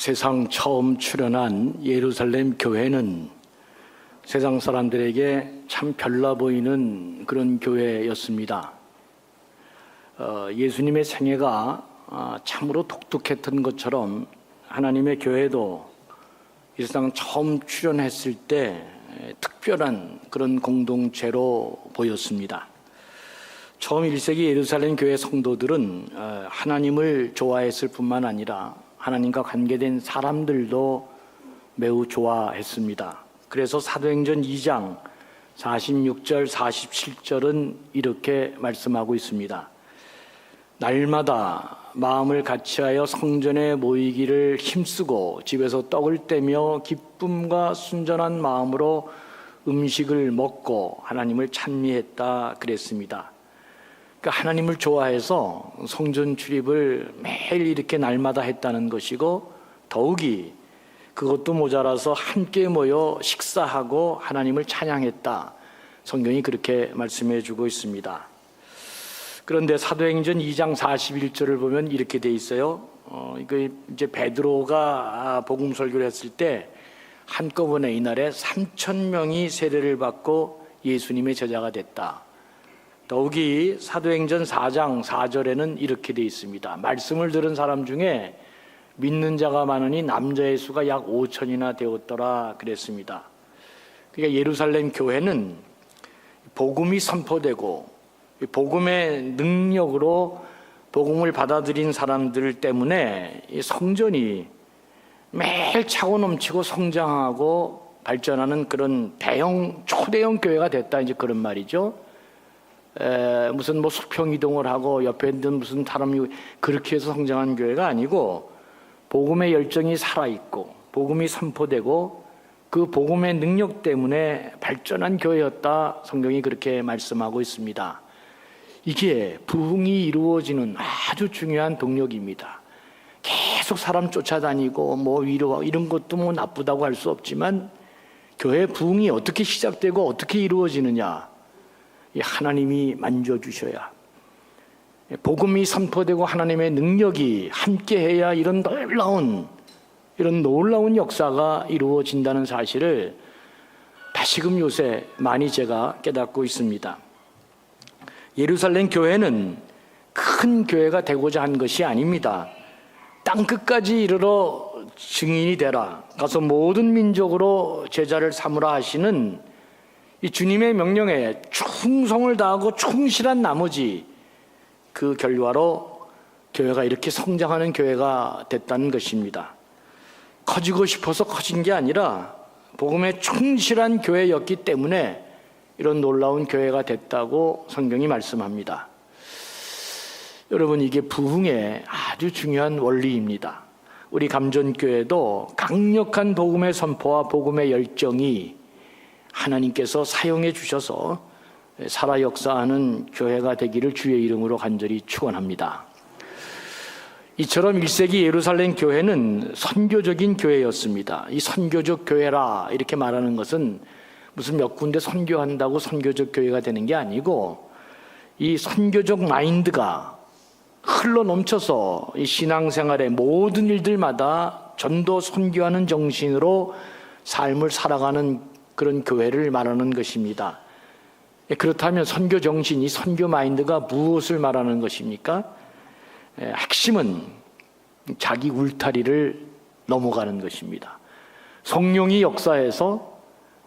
세상 처음 출현한 예루살렘 교회는 세상 사람들에게 참 별나 보이는 그런 교회였습니다. 어, 예수님의 생애가 아, 참으로 독특했던 것처럼 하나님의 교회도 이 세상 처음 출현했을 때 특별한 그런 공동체로 보였습니다. 처음 1세기 예루살렘 교회 성도들은 어, 하나님을 좋아했을 뿐만 아니라 하나님과 관계된 사람들도 매우 좋아했습니다. 그래서 사도행전 2장 46절, 47절은 이렇게 말씀하고 있습니다. 날마다 마음을 같이하여 성전에 모이기를 힘쓰고 집에서 떡을 떼며 기쁨과 순전한 마음으로 음식을 먹고 하나님을 찬미했다 그랬습니다. 그러니까 하나님을 좋아해서 성전 출입을 매일 이렇게 날마다 했다는 것이고 더욱이 그것도 모자라서 함께 모여 식사하고 하나님을 찬양했다. 성경이 그렇게 말씀해 주고 있습니다. 그런데 사도행전 2장 41절을 보면 이렇게 돼 있어요. 어, 이거 이제 베드로가 복음 설교를 했을 때 한꺼번에 이날에 3천 명이 세례를 받고 예수님의 제자가 됐다. 더욱이 사도행전 4장 4절에는 이렇게 돼 있습니다. 말씀을 들은 사람 중에 믿는 자가 많으니 남자의 수가 약 5천이나 되었더라 그랬습니다. 그러니까 예루살렘 교회는 복음이 선포되고 복음의 능력으로 복음을 받아들인 사람들 때문에 이 성전이 매일 차고 넘치고 성장하고 발전하는 그런 대형 초대형 교회가 됐다 이제 그런 말이죠. 에, 무슨 뭐 수평 이동을 하고 옆에 있는 무슨 사람이 그렇게 해서 성장한 교회가 아니고 복음의 열정이 살아 있고 복음이 선포되고 그 복음의 능력 때문에 발전한 교회였다 성경이 그렇게 말씀하고 있습니다. 이게 부흥이 이루어지는 아주 중요한 동력입니다. 계속 사람 쫓아다니고 뭐 위로 이런 것도 뭐 나쁘다고 할 수 없지만 교회 부흥이 어떻게 시작되고 어떻게 이루어지느냐 하나님이 만져주셔야 복음이 선포되고 하나님의 능력이 함께해야 이런 놀라운 이런 놀라운 역사가 이루어진다는 사실을 다시금 요새 많이 제가 깨닫고 있습니다. 예루살렘 교회는 큰 교회가 되고자 한 것이 아닙니다. 땅 끝까지 이르러 증인이 되라. 가서 모든 민족으로 제자를 삼으라 하시는 이 주님의 명령에 충성을 다하고 충실한 나머지 그 결과로 교회가 이렇게 성장하는 교회가 됐다는 것입니다. 커지고 싶어서 커진 게 아니라 복음에 충실한 교회였기 때문에 이런 놀라운 교회가 됐다고 성경이 말씀합니다. 여러분 이게 부흥의 아주 중요한 원리입니다. 우리 감전교회도 강력한 복음의 선포와 복음의 열정이 하나님께서 사용해 주셔서 살아 역사하는 교회가 되기를 주의 이름으로 간절히 축원합니다. 이처럼 1세기 예루살렘 교회는 선교적인 교회였습니다. 이 선교적 교회라 이렇게 말하는 것은 무슨 몇 군데 선교한다고 선교적 교회가 되는 게 아니고 이 선교적 마인드가 흘러 넘쳐서 이 신앙생활의 모든 일들마다 전도 선교하는 정신으로 삶을 살아가는 그런 교회를 말하는 것입니다. 예, 그렇다면 선교 정신, 이 선교 마인드가 무엇을 말하는 것입니까? 예, 핵심은 자기 울타리를 넘어가는 것입니다. 성령이 역사에서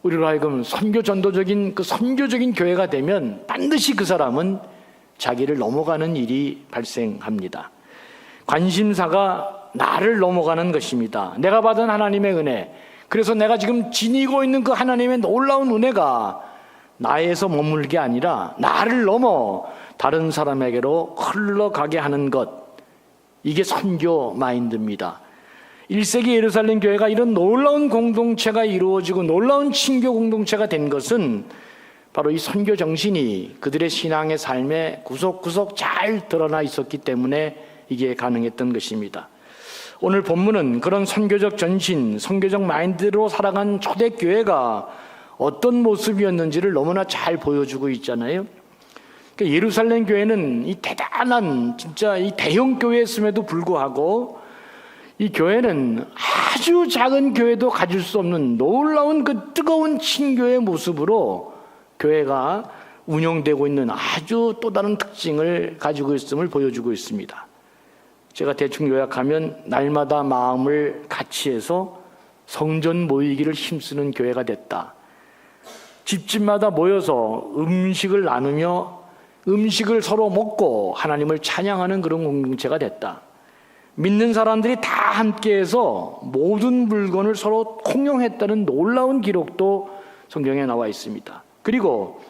우리로 하여금 선교 전도적인 그 선교적인 교회가 되면 반드시 그 사람은 자기를 넘어가는 일이 발생합니다. 관심사가 나를 넘어가는 것입니다. 내가 받은 하나님의 은혜. 그래서 내가 지금 지니고 있는 그 하나님의 놀라운 은혜가 나에서 머물게 아니라 나를 넘어 다른 사람에게로 흘러가게 하는 것. 이게 선교 마인드입니다. 1세기 예루살렘 교회가 이런 놀라운 공동체가 이루어지고 놀라운 친교 공동체가 된 것은 바로 이 선교 정신이 그들의 신앙의 삶에 구석구석 잘 드러나 있었기 때문에 이게 가능했던 것입니다. 오늘 본문은 그런 선교적 전신, 선교적 마인드로 살아간 초대교회가 어떤 모습이었는지를 너무나 잘 보여주고 있잖아요. 그러니까 예루살렘 교회는 이 대단한 진짜 이 대형 교회였음에도 불구하고 이 교회는 아주 작은 교회도 가질 수 없는 놀라운 그 뜨거운 친교의 모습으로 교회가 운영되고 있는 아주 또 다른 특징을 가지고 있음을 보여주고 있습니다. 제가 대충 요약하면 날마다 마음을 같이 해서 성전 모이기를 힘쓰는 교회가 됐다. 집집마다 모여서 음식을 나누며 음식을 서로 먹고 하나님을 찬양하는 그런 공동체가 됐다. 믿는 사람들이 다 함께해서 모든 물건을 서로 공용했다는 놀라운 기록도 성경에 나와 있습니다. 그리고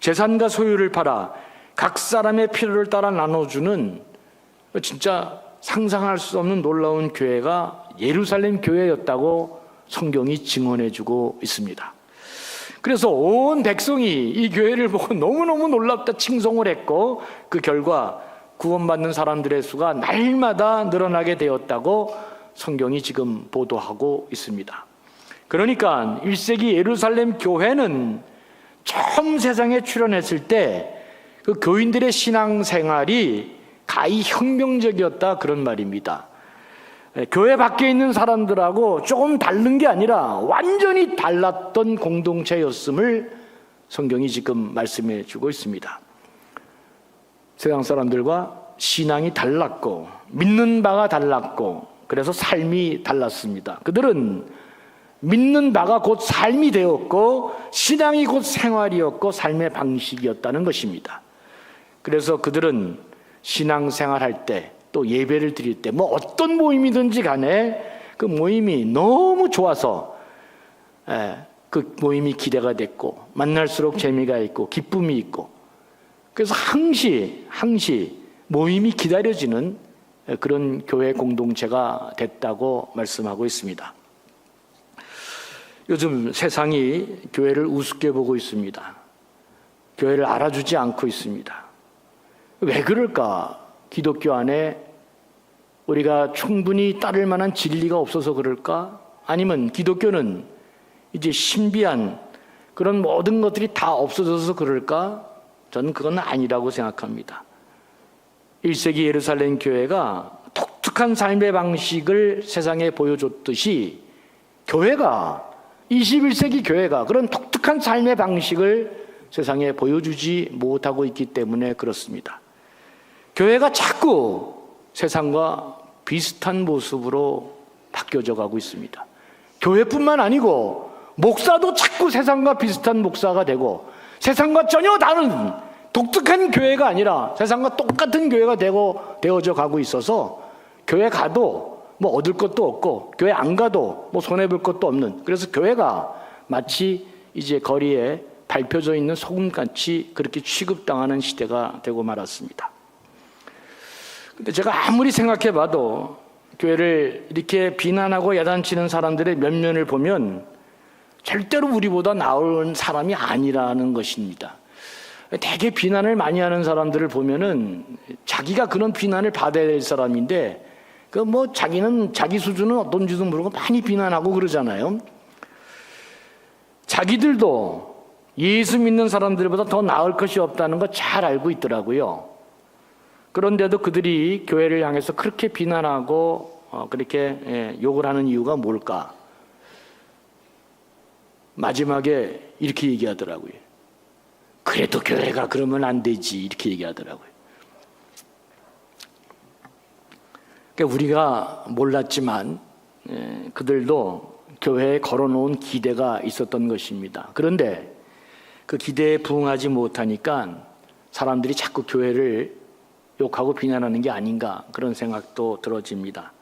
재산과 소유를 팔아 각 사람의 필요를 따라 나눠주는 진짜 상상할 수 없는 놀라운 교회가 예루살렘 교회였다고 성경이 증언해주고 있습니다. 그래서 온 백성이 이 교회를 보고 너무너무 놀랍다 칭송을 했고 그 결과 구원받는 사람들의 수가 날마다 늘어나게 되었다고 성경이 지금 보도하고 있습니다. 그러니까 1세기 예루살렘 교회는 처음 세상에 출현했을 때 그 교인들의 신앙 생활이 가히 혁명적이었다 그런 말입니다. 예, 교회 밖에 있는 사람들하고 조금 다른 게 아니라 완전히 달랐던 공동체였음을 성경이 지금 말씀해 주고 있습니다. 세상 사람들과 신앙이 달랐고 믿는 바가 달랐고 그래서 삶이 달랐습니다. 그들은 믿는 바가 곧 삶이 되었고 신앙이 곧 생활이었고 삶의 방식이었다는 것입니다. 그래서 그들은 신앙 생활 할 때 또 예배를 드릴 때 뭐 어떤 모임이든지 간에 그 모임이 너무 좋아서 예, 그 모임이 기대가 됐고 만날수록 재미가 있고 기쁨이 있고 그래서 항시 항시 모임이 기다려지는 그런 교회 공동체가 됐다고 말씀하고 있습니다. 요즘 세상이 교회를 우습게 보고 있습니다. 교회를 알아주지 않고 있습니다. 왜 그럴까? 기독교 안에 우리가 충분히 따를 만한 진리가 없어서 그럴까? 아니면 기독교는 이제 신비한 그런 모든 것들이 다 없어져서 그럴까? 저는 그건 아니라고 생각합니다. 1세기 예루살렘 교회가 독특한 삶의 방식을 세상에 보여줬듯이 교회가 21세기 교회가 그런 독특한 삶의 방식을 세상에 보여주지 못하고 있기 때문에 그렇습니다. 교회가 자꾸 세상과 비슷한 모습으로 바뀌어져 가고 있습니다. 교회뿐만 아니고 목사도 자꾸 세상과 비슷한 목사가 되고 세상과 전혀 다른 독특한 교회가 아니라 세상과 똑같은 교회가 되고 되어져 가고 있어서 교회 가도 뭐 얻을 것도 없고 교회 안 가도 뭐 손해 볼 것도 없는 그래서 교회가 마치 이제 거리에 밟혀져 있는 소금같이 그렇게 취급당하는 시대가 되고 말았습니다. 근데 제가 아무리 생각해 봐도 교회를 이렇게 비난하고 야단치는 사람들의 면면을 보면 절대로 우리보다 나은 사람이 아니라는 것입니다. 되게 비난을 많이 하는 사람들을 보면은 자기가 그런 비난을 받아야 될 사람인데 그 뭐 자기는 자기 수준은 어떤지도 모르고 많이 비난하고 그러잖아요. 자기들도 예수 믿는 사람들보다 더 나을 것이 없다는 거 잘 알고 있더라고요. 그런데도 그들이 교회를 향해서 그렇게 비난하고 어, 그렇게 예, 욕을 하는 이유가 뭘까? 마지막에 이렇게 얘기하더라고요. 그래도 교회가 그러면 안 되지 이렇게 얘기하더라고요. 그러니까 우리가 몰랐지만 예, 그들도 교회에 걸어놓은 기대가 있었던 것입니다. 그런데 그 기대에 부응하지 못하니까 사람들이 자꾸 교회를 욕하고 비난하는 게 아닌가 그런 생각도 들어집니다.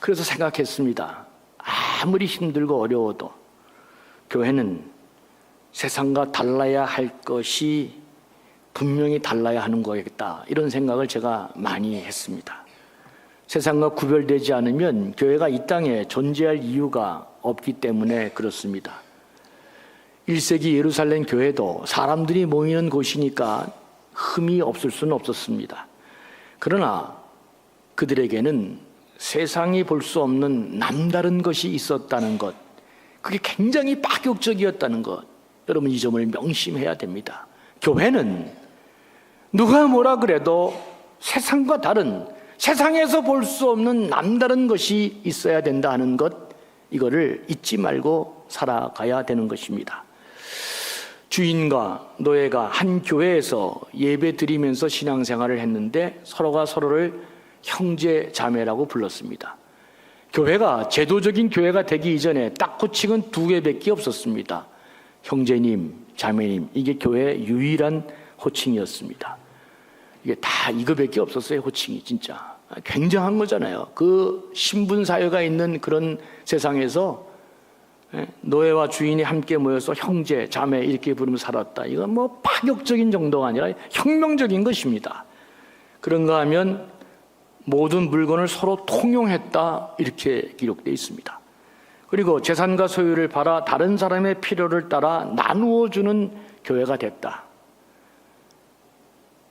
그래서 생각했습니다. 아무리 힘들고 어려워도 교회는 세상과 달라야 할 것이 분명히 달라야 하는 거겠다. 이런 생각을 제가 많이 했습니다. 세상과 구별되지 않으면 교회가 이 땅에 존재할 이유가 없기 때문에 그렇습니다. 1세기 예루살렘 교회도 사람들이 모이는 곳이니까 흠이 없을 수는 없었습니다. 그러나 그들에게는 세상이 볼 수 없는 남다른 것이 있었다는 것, 그게 굉장히 파격적이었다는 것, 여러분 이 점을 명심해야 됩니다. 교회는 누가 뭐라 그래도 세상과 다른 세상에서 볼 수 없는 남다른 것이 있어야 된다 하는 것, 이거를 잊지 말고 살아가야 되는 것입니다. 주인과 노예가 한 교회에서 예배 드리면서 신앙생활을 했는데 서로가 서로를 형제 자매라고 불렀습니다. 교회가 제도적인 교회가 되기 이전에 딱 호칭은 두 개밖에 없었습니다. 형제님, 자매님, 이게 교회의 유일한 호칭이었습니다. 이게 다 이거밖에 없었어요, 호칭이 진짜. 굉장한 거잖아요. 그 신분 사회가 있는 그런 세상에서 예, 노예와 주인이 함께 모여서 형제, 자매 이렇게 부르며 살았다. 이건 뭐 파격적인 정도가 아니라 혁명적인 것입니다. 그런가 하면 모든 물건을 서로 통용했다 이렇게 기록되어 있습니다. 그리고 재산과 소유를 팔아 다른 사람의 필요를 따라 나누어 주는 교회가 됐다.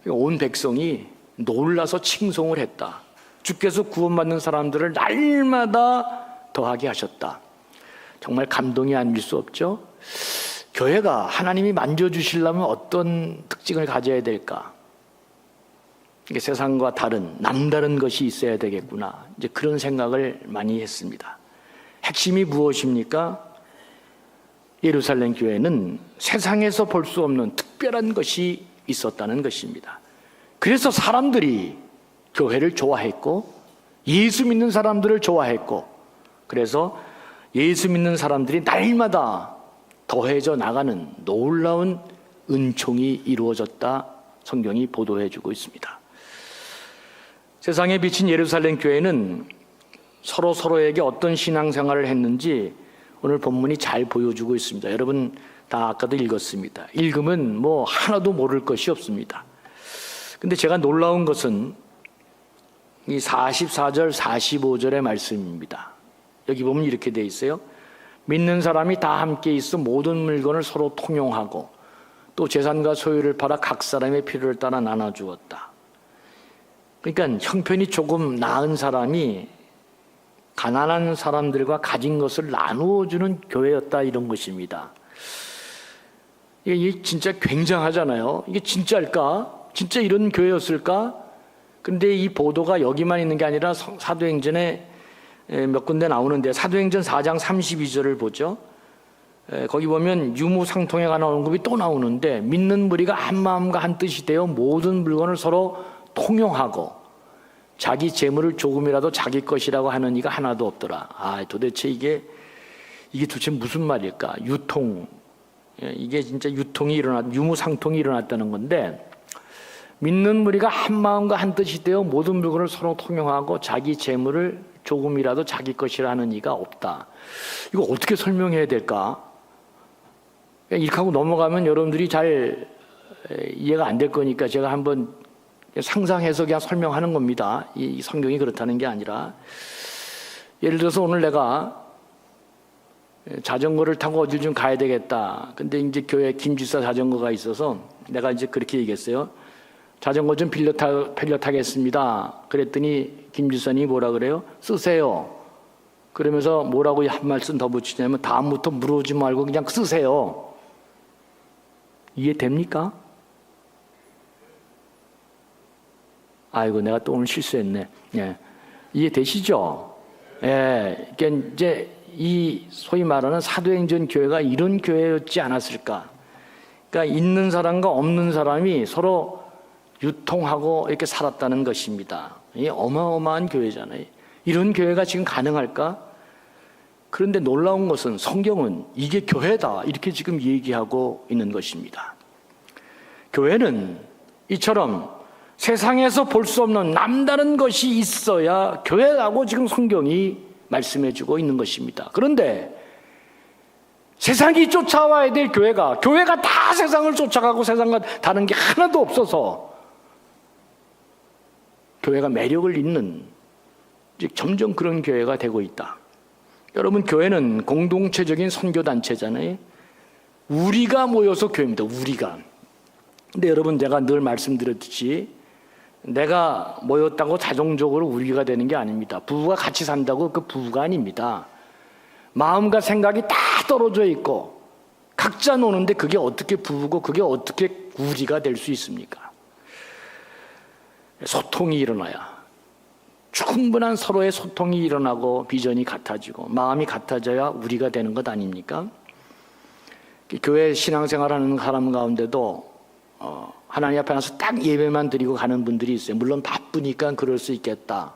온 백성이 놀라서 칭송을 했다. 주께서 구원받는 사람들을 날마다 더하게 하셨다. 정말 감동이 아닐 수 없죠? 교회가 하나님이 만져주시려면 어떤 특징을 가져야 될까? 이게 세상과 다른, 남다른 것이 있어야 되겠구나. 이제 그런 생각을 많이 했습니다. 핵심이 무엇입니까? 예루살렘 교회는 세상에서 볼 수 없는 특별한 것이 있었다는 것입니다. 그래서 사람들이 교회를 좋아했고, 예수 믿는 사람들을 좋아했고, 그래서 예수 믿는 사람들이 날마다 더해져 나가는 놀라운 은총이 이루어졌다. 성경이 보도해 주고 있습니다. 세상에 비친 예루살렘 교회는 서로 서로에게 어떤 신앙생활을 했는지 오늘 본문이 잘 보여주고 있습니다. 여러분 다 아까도 읽었습니다. 읽으면 뭐 하나도 모를 것이 없습니다. 근데 제가 놀라운 것은 이 44절, 45절의 말씀입니다. 여기 보면 이렇게 돼 있어요. 믿는 사람이 다 함께 있어 모든 물건을 서로 통용하고 또 재산과 소유를 팔아 각 사람의 필요를 따라 나눠 주었다. 그러니까 형편이 조금 나은 사람이 가난한 사람들과 가진 것을 나누어 주는 교회였다 이런 것입니다. 이게 진짜 굉장하잖아요. 이게 진짜일까? 진짜 이런 교회였을까? 근데 이 보도가 여기만 있는 게 아니라 사도행전에 몇 군데 나오는데 사도행전 4장 32절을 보죠. 거기 보면 유무상통에 관한 언급이 또 나오는데 믿는 무리가 한 마음과 한 뜻이 되어 모든 물건을 서로 통용하고 자기 재물을 조금이라도 자기 것이라고 하는 이가 하나도 없더라. 아, 도대체 이게 이게 도대체 무슨 말일까? 유통 예, 이게 진짜 유통이 일어났 유무상통이 일어났다는 건데 믿는 무리가 한 마음과 한 뜻이 되어 모든 물건을 서로 통용하고 자기 재물을 조금이라도 자기 것이라 하는 이가 없다. 이거 어떻게 설명해야 될까? 이렇게 하고 넘어가면 여러분들이 잘 이해가 안 될 거니까 제가 한번 상상해서 그냥 설명하는 겁니다. 이 성경이 그렇다는 게 아니라. 예를 들어서 오늘 내가 자전거를 타고 어딜 좀 가야 되겠다. 근데 이제 교회 김지사 자전거가 있어서 내가 이제 그렇게 얘기했어요. 자전거 좀 빌려, 타, 빌려 타겠습니다. 그랬더니 김지선이 뭐라 그래요? 쓰세요. 그러면서 뭐라고 한 말씀 더 붙이냐면 다음부터 물어오지 말고 그냥 쓰세요. 이해됩니까? 아이고 내가 또 오늘 실수했네. 예. 이해되시죠? 예. 그러니까 이제 이 소위 말하는 사도행전 교회가 이런 교회였지 않았을까? 그러니까 있는 사람과 없는 사람이 서로 유통하고 이렇게 살았다는 것입니다. 이 어마어마한 교회잖아요. 이런 교회가 지금 가능할까? 그런데 놀라운 것은 성경은 이게 교회다 이렇게 지금 얘기하고 있는 것입니다. 교회는 이처럼 세상에서 볼 수 없는 남다른 것이 있어야 교회라고 지금 성경이 말씀해 주고 있는 것입니다. 그런데 세상이 쫓아와야 될 교회가 교회가 다 세상을 쫓아가고 세상과 다른 게 하나도 없어서 교회가 매력을 잇는 점점 그런 교회가 되고 있다. 여러분 교회는 공동체적인 선교 단체잖아요. 우리가 모여서 교회입니다. 우리가. 근데 여러분 제가 늘 말씀드렸듯이 내가 모였다고 자동적으로 우리가 되는 게 아닙니다. 부부가 같이 산다고 그 부부가 아닙니다. 마음과 생각이 다 떨어져 있고 각자 노는데 그게 어떻게 부부고 그게 어떻게 우리가 될 수 있습니까? 소통이 일어나야 충분한 서로의 소통이 일어나고 비전이 같아지고 마음이 같아져야 우리가 되는 것 아닙니까? 교회 신앙생활하는 사람 가운데도 어, 하나님 앞에 나서 딱 예배만 드리고 가는 분들이 있어요. 물론 바쁘니까 그럴 수 있겠다.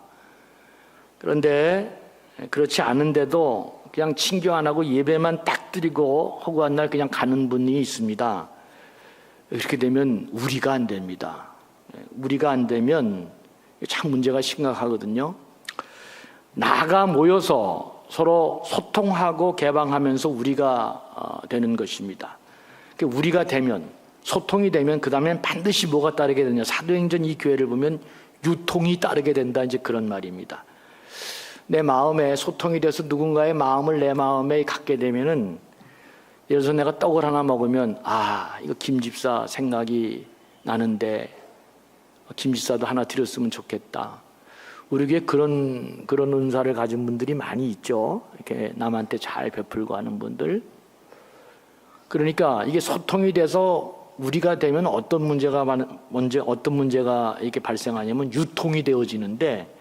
그런데 그렇지 않은데도 그냥 친교 안 하고 예배만 딱 드리고 허구한 날 그냥 가는 분이 있습니다. 이렇게 되면 우리가 안 됩니다. 우리가 안 되면 참 문제가 심각하거든요. 나가 모여서 서로 소통하고 개방하면서 우리가 어, 되는 것입니다. 우리가 되면 소통이 되면 그 다음엔 반드시 뭐가 따르게 되냐. 사도행전 이 교회를 보면 유통이 따르게 된다. 이제 그런 말입니다. 내 마음에 소통이 돼서 누군가의 마음을 내 마음에 갖게 되면은 예를 들어서 내가 떡을 하나 먹으면 아 이거 김 집사 생각이 나는데 김 집사도 하나 드렸으면 좋겠다. 우리 교회 그런 그런 은사를 가진 분들이 많이 있죠. 이렇게 남한테 잘 베풀고 하는 분들. 그러니까 이게 소통이 돼서 우리가 되면 어떤 문제가 먼저 어떤 문제가 이렇게 발생하냐면 유통이 되어지는데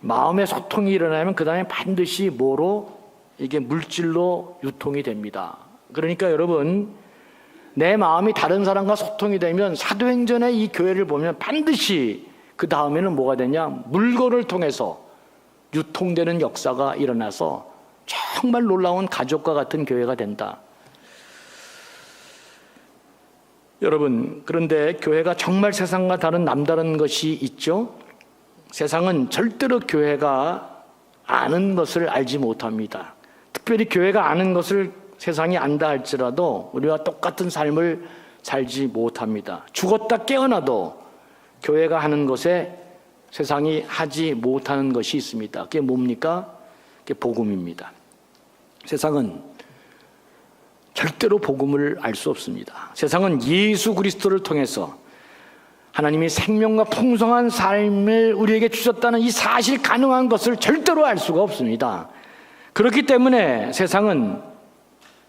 마음의 소통이 일어나면 그 다음에 반드시 뭐로 이게 물질로 유통이 됩니다. 그러니까 여러분 내 마음이 다른 사람과 소통이 되면 사도행전의 이 교회를 보면 반드시 그 다음에는 뭐가 되냐 물건을 통해서 유통되는 역사가 일어나서 정말 놀라운 가족과 같은 교회가 된다. 여러분 그런데 교회가 정말 세상과 다른 남다른 것이 있죠. 세상은 절대로 교회가 아는 것을 알지 못합니다. 특별히 교회가 아는 것을 세상이 안다 할지라도 우리와 똑같은 삶을 살지 못합니다. 죽었다 깨어나도 교회가 하는 것에 세상이 하지 못하는 것이 있습니다. 그게 뭡니까? 그게 복음입니다. 세상은 절대로 복음을 알 수 없습니다. 세상은 예수 그리스도를 통해서 하나님이 생명과 풍성한 삶을 우리에게 주셨다는 이 사실 가능한 것을 절대로 알 수가 없습니다. 그렇기 때문에 세상은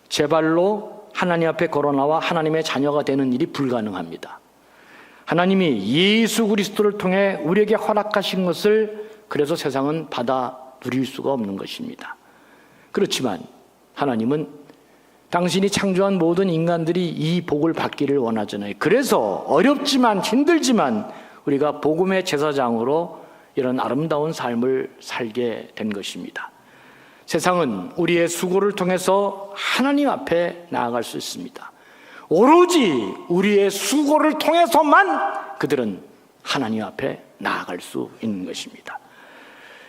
제 발로 하나님 앞에 걸어나와 하나님의 자녀가 되는 일이 불가능합니다. 하나님이 예수 그리스도를 통해 우리에게 허락하신 것을 그래서 세상은 받아 누릴 수가 없는 것입니다. 그렇지만 하나님은 당신이 창조한 모든 인간들이 이 복을 받기를 원하잖아요. 그래서 어렵지만 힘들지만 우리가 복음의 제사장으로 이런 아름다운 삶을 살게 된 것입니다. 세상은 우리의 수고를 통해서 하나님 앞에 나아갈 수 있습니다. 오로지 우리의 수고를 통해서만 그들은 하나님 앞에 나아갈 수 있는 것입니다.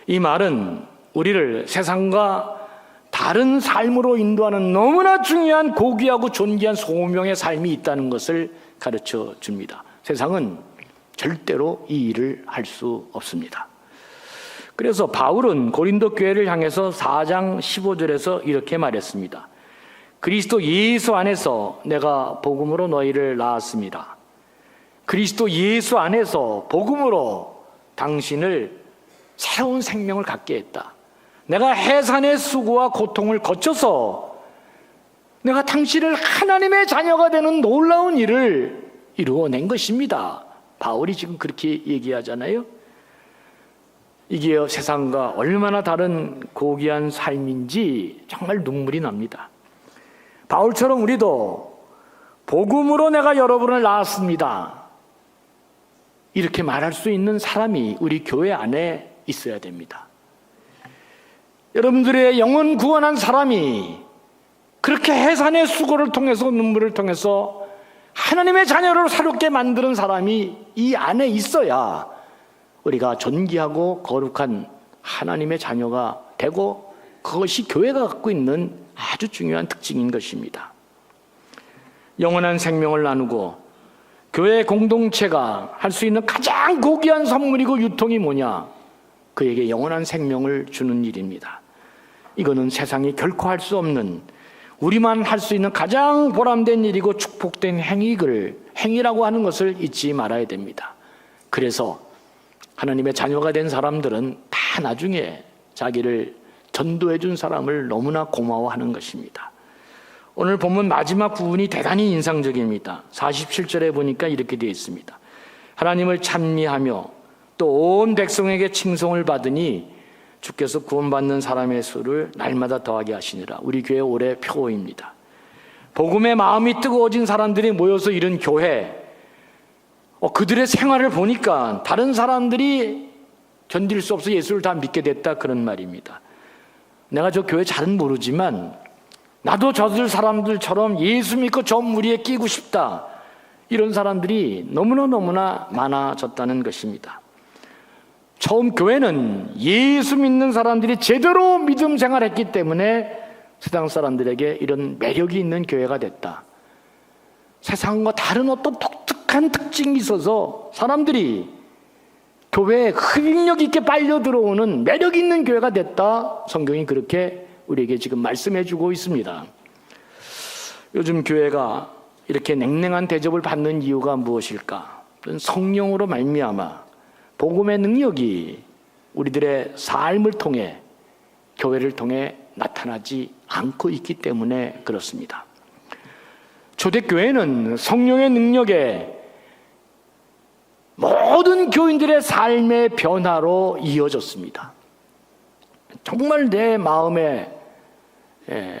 이 말은 우리를 세상과 다른 삶으로 인도하는 너무나 중요한 고귀하고 존귀한 소명의 삶이 있다는 것을 가르쳐 줍니다. 세상은 절대로 이 일을 할 수 없습니다. 그래서 바울은 고린도 교회를 향해서 4장 15절에서 이렇게 말했습니다. 그리스도 예수 안에서 내가 복음으로 너희를 낳았습니다. 그리스도 예수 안에서 복음으로 당신을 새로운 생명을 갖게 했다. 내가 해산의 수고와 고통을 거쳐서 내가 당신을 하나님의 자녀가 되는 놀라운 일을 이루어낸 것입니다. 바울이 지금 그렇게 얘기하잖아요. 이게 세상과 얼마나 다른 고귀한 삶인지 정말 눈물이 납니다. 바울처럼 우리도 복음으로 내가 여러분을 낳았습니다. 이렇게 말할 수 있는 사람이 우리 교회 안에 있어야 됩니다. 여러분들의 영혼 구원한 사람이 그렇게 해산의 수고를 통해서 눈물을 통해서 하나님의 자녀를 새롭게 만드는 사람이 이 안에 있어야 우리가 존귀하고 거룩한 하나님의 자녀가 되고 그것이 교회가 갖고 있는 아주 중요한 특징인 것입니다. 영원한 생명을 나누고 교회 공동체가 할 수 있는 가장 고귀한 선물이고 유통이 뭐냐? 그에게 영원한 생명을 주는 일입니다. 이거는 세상이 결코 할 수 없는 우리만 할 수 있는 가장 보람된 일이고 축복된 행위를 행위라고 하는 것을 잊지 말아야 됩니다. 그래서 하나님의 자녀가 된 사람들은 다 나중에 자기를 전도해 준 사람을 너무나 고마워하는 것입니다. 오늘 본문 마지막 부분이 대단히 인상적입니다. 47절에 보니까 이렇게 되어 있습니다. 하나님을 찬미하며 또 온 백성에게 칭송을 받으니 주께서 구원받는 사람의 수를 날마다 더하게 하시니라. 우리 교회 올해 표어입니다. 복음의 마음이 뜨거워진 사람들이 모여서 이룬 교회, 어, 그들의 생활을 보니까 다른 사람들이 견딜 수 없어 예수를 다 믿게 됐다 그런 말입니다. 내가 저 교회 잘은 모르지만 나도 저들 사람들처럼 예수 믿고 저 무리에 끼고 싶다. 이런 사람들이 너무나 너무나 많아졌다는 것입니다. 처음 교회는 예수 믿는 사람들이 제대로 믿음 생활했기 때문에 세상 사람들에게 이런 매력이 있는 교회가 됐다. 세상과 다른 어떤 독 특한 특징이 있어서 사람들이 교회에 흡입력 있게 빨려 들어오는 매력 있는 교회가 됐다. 성경이 그렇게 우리에게 지금 말씀해 주고 있습니다. 요즘 교회가 이렇게 냉랭한 대접을 받는 이유가 무엇일까? 성령으로 말미암아 복음의 능력이 우리들의 삶을 통해 교회를 통해 나타나지 않고 있기 때문에 그렇습니다. 초대교회는 성령의 능력에 모든 교인들의 삶의 변화로 이어졌습니다. 정말 내 마음에 에,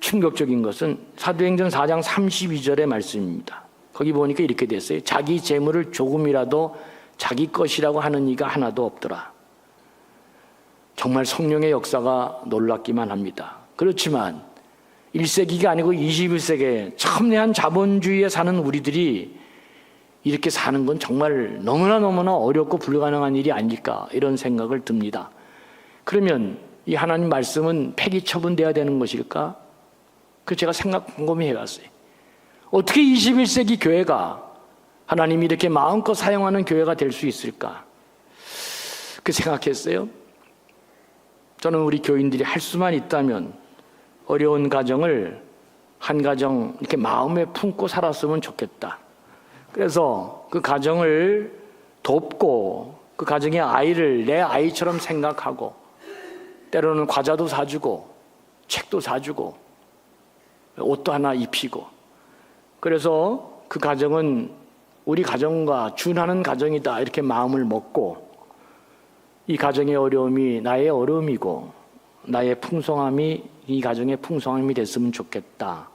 충격적인 것은 사도행전 4장 32절의 말씀입니다. 거기 보니까 이렇게 됐어요. 자기 재물을 조금이라도 자기 것이라고 하는 이가 하나도 없더라. 정말 성령의 역사가 놀랍기만 합니다. 그렇지만 1세기가 아니고 21세기에 첨예한 자본주의에 사는 우리들이 이렇게 사는 건 정말 너무나 너무나 어렵고 불가능한 일이 아닐까 이런 생각을 듭니다. 그러면 이 하나님 말씀은 폐기 처분돼야 되는 것일까? 그 제가 생각 곰곰이 해봤어요. 어떻게 21세기 교회가 하나님이 이렇게 마음껏 사용하는 교회가 될 수 있을까? 그 생각했어요. 저는 우리 교인들이 할 수만 있다면 어려운 가정을 한 가정 이렇게 마음에 품고 살았으면 좋겠다. 그래서 그 가정을 돕고 그 가정의 아이를 내 아이처럼 생각하고 때로는 과자도 사주고 책도 사주고 옷도 하나 입히고 그래서 그 가정은 우리 가정과 준하는 가정이다 이렇게 마음을 먹고 이 가정의 어려움이 나의 어려움이고 나의 풍성함이 이 가정의 풍성함이 됐으면 좋겠다.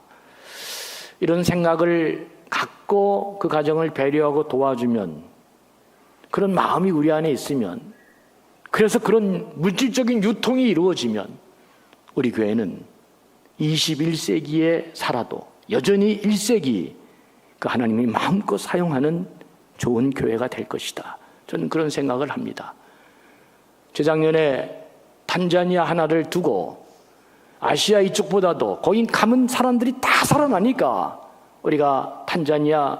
이런 생각을 갖고 그 가정을 배려하고 도와주면 그런 마음이 우리 안에 있으면 그래서 그런 물질적인 유통이 이루어지면 우리 교회는 21세기에 살아도 여전히 1세기 그 하나님이 마음껏 사용하는 좋은 교회가 될 것이다. 저는 그런 생각을 합니다. 재작년에 탄자니아 하나를 두고 아시아 이쪽보다도 거긴 가면 사람들이 다 살아나니까 우리가 탄자니아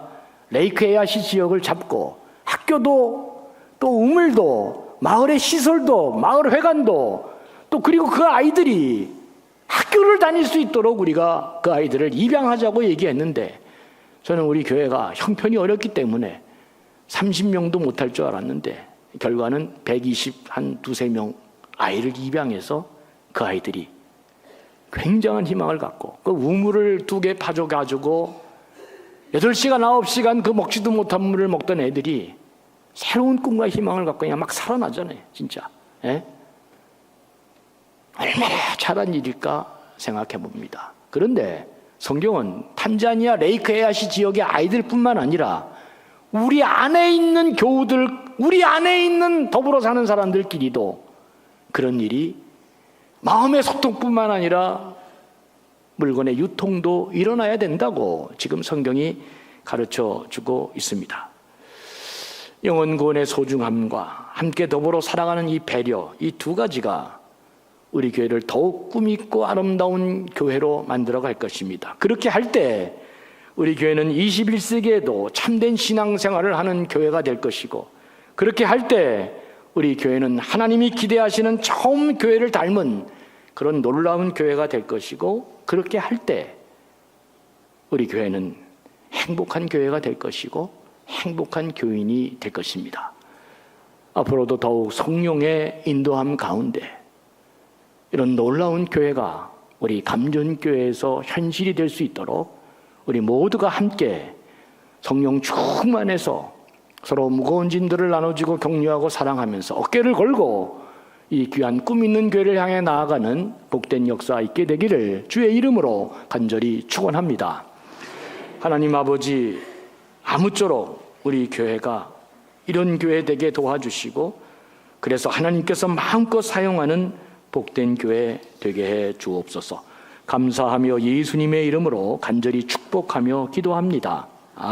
레이크 에아시 지역을 잡고 학교도 또 우물도 마을의 시설도 마을 회관도 또 그리고 그 아이들이 학교를 다닐 수 있도록 우리가 그 아이들을 입양하자고 얘기했는데 저는 우리 교회가 형편이 어렵기 때문에 30명도 못할 줄 알았는데 결과는 120, 한 두세 명 아이를 입양해서 그 아이들이 굉장한 희망을 갖고 그 우물을 두 개 파줘 가지고 8시간, 9시간 그 먹지도 못한 물을 먹던 애들이 새로운 꿈과 희망을 갖고 그냥 막 살아나잖아요, 진짜. 예? 얼마나 잘한 일일까 생각해 봅니다. 그런데 성경은 탄자니아 레이크 에아시 지역의 아이들뿐만 아니라 우리 안에 있는 교우들, 우리 안에 있는 더불어 사는 사람들끼리도 그런 일이 마음의 소통뿐만 아니라 물건의 유통도 일어나야 된다고 지금 성경이 가르쳐 주고 있습니다. 영원 구원의 소중함과 함께 더불어 살아가는 이 배려, 이 두 가지가 우리 교회를 더욱 꿈 있고 아름다운 교회로 만들어 갈 것입니다. 그렇게 할 때 우리 교회는 21세기에도 참된 신앙생활을 하는 교회가 될 것이고 그렇게 할 때 우리 교회는 하나님이 기대하시는 처음 교회를 닮은 그런 놀라운 교회가 될 것이고 그렇게 할 때 우리 교회는 행복한 교회가 될 것이고 행복한 교인이 될 것입니다. 앞으로도 더욱 성령의 인도함 가운데 이런 놀라운 교회가 우리 감전교회에서 현실이 될 수 있도록 우리 모두가 함께 성령 충만해서 서로 무거운 짐들을 나눠주고 격려하고 사랑하면서 어깨를 걸고 이 귀한 꿈 있는 교회를 향해 나아가는 복된 역사 있게 되기를 주의 이름으로 간절히 축원합니다. 하나님 아버지 아무쪼록 우리 교회가 이런 교회 되게 도와주시고 그래서 하나님께서 마음껏 사용하는 복된 교회 되게 해 주옵소서. 감사하며 예수님의 이름으로 간절히 축복하며 기도합니다.